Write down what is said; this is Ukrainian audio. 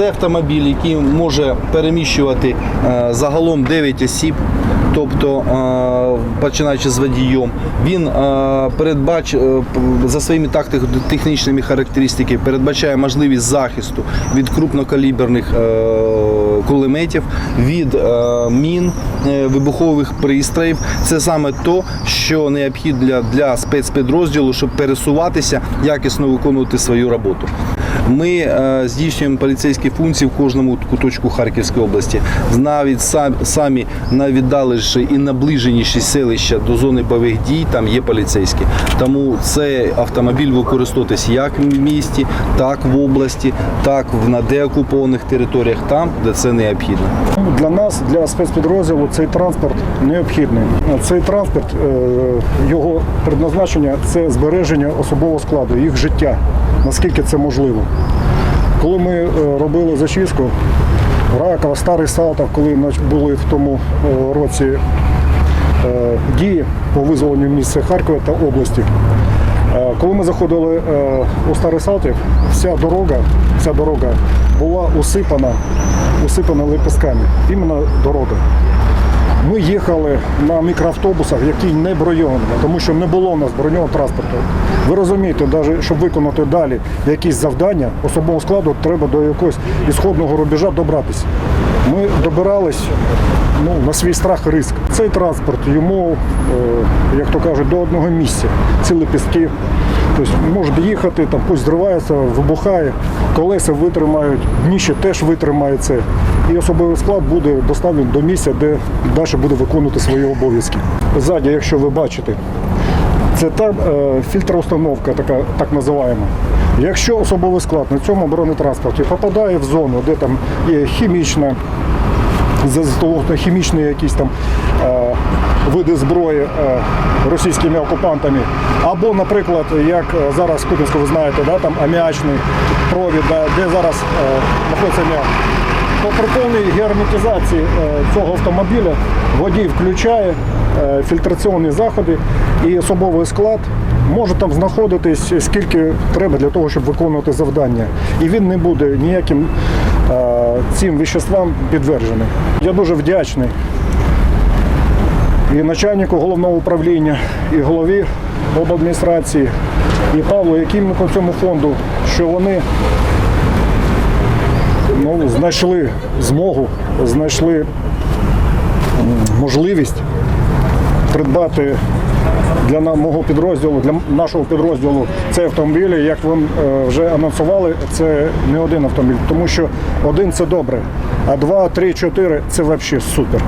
Це автомобіль, який може переміщувати е, загалом 9 осіб. Тобто, е, починаючи з водієм, він е, передбач е, за своїми тактик- технічними характеристиками передбачає можливість захисту від крупнокаліберних кулеметів, від мін, вибухових пристроїв. Це саме то, що необхідно для, спецпідрозділу, щоб пересуватися, якісно виконувати свою роботу. Ми здійснюємо поліцейські функції в кожному куточку Харківської області. Навіть сам, самі найвіддаленіші і наближеніші селища до зони бойових дій там є поліцейські. Тому цей автомобіль використовуватись як в місті, так в області, так в на деокупованих територіях, там, де це необхідно. Для нас, для спецпідрозділу, цей транспорт необхідний. Цей транспорт, е, його предназначення це збереження особового складу, їх життя, наскільки це можливо. Коли ми е, робили зачистку, Ракова, Старий Салтов, коли були в тому е, році е, дії по визволенню місця Харкова та області. Коли ми заходили у Старий Салтів, вся дорога, вся дорога була усипана, усипана лепестками. Іменно дорога. Їхали на мікроавтобусах, які не броньовані, тому що не було у нас броньованого транспорту. Ви розумієте, навіть щоб виконати далі якісь завдання, особового складу треба до якогось ісходного рубежа добратися. Ми добирались ну, на свій страх і риск. Цей транспорт йому, е, як то кажуть, до одного місця. Ці лепістки. Тобто може їхати, там пусть зривається, вибухає, колеса витримають, дніще теж витримає це. І особовий склад буде доставлений до місця, де далі буде виконувати свої обов'язки. Ззаді, якщо ви бачите, це та е, фільтроустановка, така так називаємо. Якщо особовий склад на цьому бронетранспорті попадає в зону, де там є хімічна, хімічні якісь там е, види зброї е, російськими окупантами, або, наприклад, як е, зараз в Купінську, ви знаєте, да, там аміачний провід, да, де зараз е, знаходиться аміак. То при повній герметизації е, цього автомобіля водій включає е, фільтраційні заходи і особовий склад може там знаходитись скільки треба для того, щоб виконувати завдання. І він не буде ніяким е, цим веществам підтверджений. Я дуже вдячний і начальнику головного управління, і голові обладміністрації, і Павлу Якимнику цьому фонду, що вони ну, знайшли змогу, знайшли можливість придбати для мого підрозділу, для нашого підрозділу цей автомобіль. Як вам е, вже анонсували, це не один автомобіль, тому що один це добре, а два, три, чотири це взагалі супер.